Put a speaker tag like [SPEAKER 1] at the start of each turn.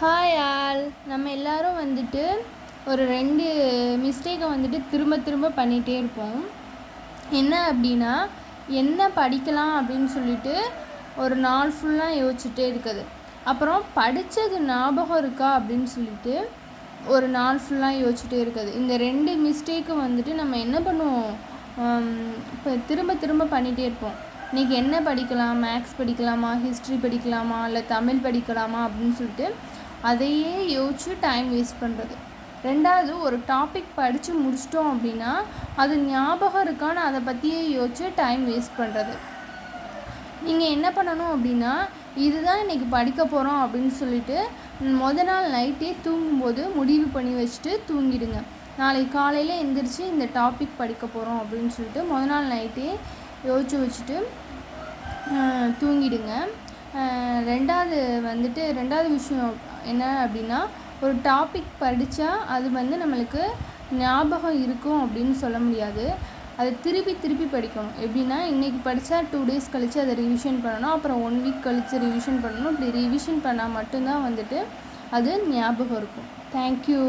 [SPEAKER 1] Hi all நம்ம எல்லாரும் வந்துட்டு ஒரு ரெண்டு மிஸ்டேக்கை வந்துட்டு திரும்ப திரும்ப பண்ணிகிட்டே இருப்போம். என்ன அப்படின்னா என்ன படிக்கலாம் அப்படின்னு சொல்லிட்டு ஒரு நாள் ஃபுல்லாக யோசிச்சுட்டே இருக்குது. அப்புறம் படித்தது ஞாபகம் இருக்கா அப்படின்னு சொல்லிட்டு ஒரு நாள் ஃபுல்லாக யோசிச்சுட்டே இருக்குது. இந்த ரெண்டு மிஸ்டேக்கும் வந்துட்டு நம்ம என்ன பண்ணுவோம்? இப்போ திரும்ப திரும்ப பண்ணிகிட்டே இருப்போம். இன்றைக்கி என்ன படிக்கலாம்? மேக்ஸ் படிக்கலாமா? ஹிஸ்ட்ரி படிக்கலாமா? இல்லை தமிழ் படிக்கலாமா? அப்படின்னு சொல்லிட்டு அதையே யோசிச்சு டைம் வேஸ்ட் பண்ணுறது ரெண்டாவது ஒரு டாபிக் படித்து முடிச்சிட்டோம் அப்படின்னா அது ஞாபகம் இருக்கான்னு அதை பற்றியே யோசிச்சு டைம் வேஸ்ட் பண்ணுறது நீங்கள் என்ன பண்ணணும் அப்படின்னா இதுதான் இன்றைக்கி படிக்க போகிறோம் அப்படின்னு சொல்லிட்டு முத நாள் நைட்டே தூங்கும்போது முடிவு பண்ணி வச்சுட்டு தூங்கிடுங்க. நாளைக்கு காலையில் எந்திரிச்சு இந்த டாபிக் படிக்க போகிறோம் அப்படின்னு சொல்லிட்டு முத நாள் நைட்டே யோசிச்சு வச்சுட்டு தூங்கிடுங்க. ரெண்டாவது வந்துட்டு ரெண்டாவது விஷயம் என்ன அப்படின்னா ஒரு டாபிக் படித்தா அது வந்து நம்மளுக்கு ஞாபகம் இருக்கும் அப்படின்னு சொல்ல முடியாது. அதை திருப்பி திருப்பி படிக்கணும். எப்படின்னா இன்றைக்கி படித்தா டூ டேஸ் கழித்து அதை ரிவிஷன் பண்ணணும். அப்புறம் ஒன் வீக் கழித்து ரிவிஷன் பண்ணணும். இப்படி ரிவிஷன் பண்ணால் மட்டும்தான் வந்துட்டு அது ஞாபகம் இருக்கும். தேங்க்யூ